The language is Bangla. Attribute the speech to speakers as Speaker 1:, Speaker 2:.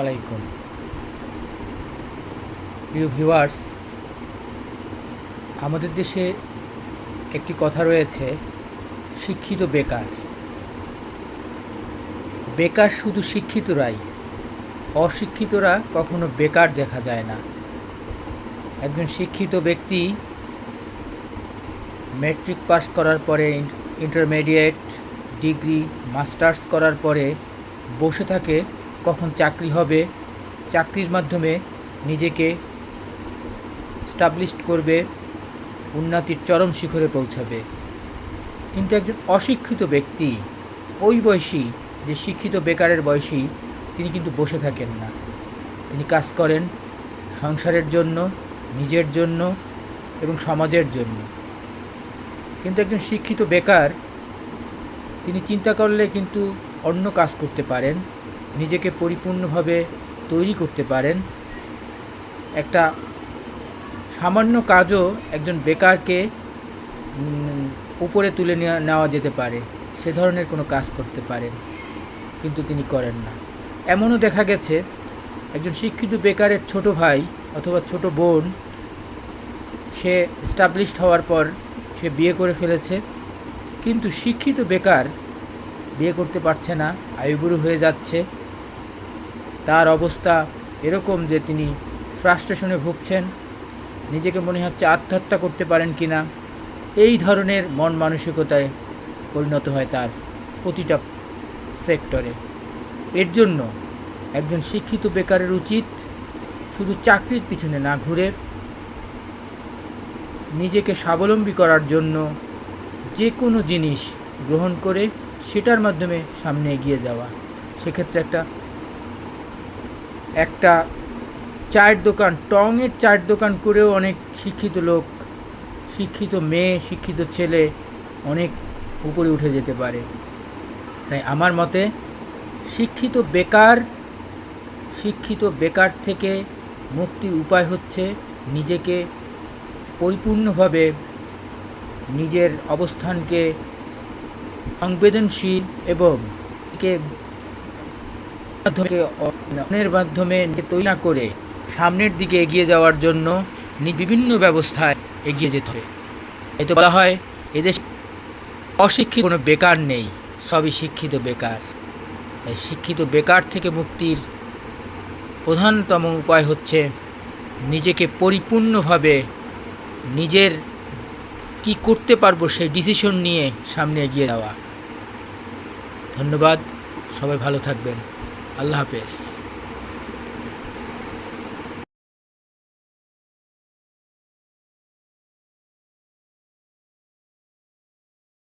Speaker 1: আলাইকুম। প্রিয় ভিউয়ার্স, আমাদের দেশে একটি কথা রয়েছে, শিক্ষিত বেকার। বেকার শুধু শিক্ষিতরাই, অশিক্ষিতরা কখনো বেকার দেখা যায় না। একজন শিক্ষিত ব্যক্তি ম্যাট্রিক পাস করার পরে ইন্টারমিডিয়েট ডিগ্রি মাস্টার্স করার পরে বসে থাকে কখন চাকরি হবে, চাকরির মাধ্যমে নিজেকে স্টাবলিশড করবে, উন্নতির চরম শিখরে পৌঁছাবে। কিন্তু একজন অশিক্ষিত ব্যক্তি, ওই বয়সী, যে শিক্ষিত বেকারের বয়সী, তিনি কিন্তু বসে থাকেন না। তিনি কাজ করেন সংসারের জন্য, নিজের জন্য এবং সমাজের জন্য। কিন্তু একজন শিক্ষিত বেকার, তিনি চিন্তা করলে কিন্তু অন্য কাজ করতে পারেন। নিজেকে পরিপূর্ণভাবে তৈরি করতে পারেন। একটা সামান্য কাজও একজন বেকারকে উপরে তুলে নেওয়া যেতে পারে। সে ধরনের কোনো কাজ করতে পারেন, কিন্তু তিনি করেন না। এমনও দেখা গেছে, একজন শিক্ষিত বেকারের ছোট ভাই অথবা ছোট বোন, সে স্টাবলিশড হওয়ার পর সে বিয়ে করে ফেলেছে, কিন্তু শিক্ষিত বেকার বিয়ে করতে পারছে না, আয়ুবুড়ো হয়ে যাচ্ছে। তার অবস্থা এরকম যে তিনি ফ্রাস্ট্রেশনে ভুগছেন। নিজেকে মনে হচ্ছে আত্মহত্যা করতে পারেন কি না এই ধরনের মন মানসিকতায় পরিণত হয় তার প্রতিটা সেক্টরে। এর জন্য একজন শিক্ষিত বেকারের উচিত শুধু চাকরির পিছনে না ঘুরে নিজেকে স্বাবলম্বী করার জন্য যে কোনো জিনিস গ্রহণ করে সেটার মাধ্যমে সামনে এগিয়ে যাওয়া। সেক্ষেত্রে একটা একটা চায়ের দোকান, টঙের চায়ের দোকান করেও অনেক শিক্ষিত লোক, শিক্ষিত মেয়ে, শিক্ষিত ছেলে অনেক উপরে উঠে যেতে পারে। তাই আমার মতে শিক্ষিত বেকার শিক্ষিত বেকার থেকে মুক্তির উপায় হচ্ছে নিজেকে পরিপূর্ণভাবে নিজের অবস্থানকে সংবেদনশীল এবং কে অন্যের মাধ্যমে তৈরি না করে সামনের দিকে এগিয়ে যাওয়ার জন্য বিভিন্ন ব্যবস্থায় এগিয়ে যেতে হবে। এতে বলা হয়, এদেশ অশিক্ষিত কোনো বেকার নেই, সবই শিক্ষিত বেকার। শিক্ষিত বেকার থেকে মুক্তির প্রধানতম উপায় হচ্ছে নিজেকে পরিপূর্ণভাবে নিজের কি করতে পারব সেই ডিসিশন নিয়ে সামনে এগিয়ে যাওয়া। ধন্যবাদ, সবাই ভালো থাকবেন। আল্লাহ হাফেজ।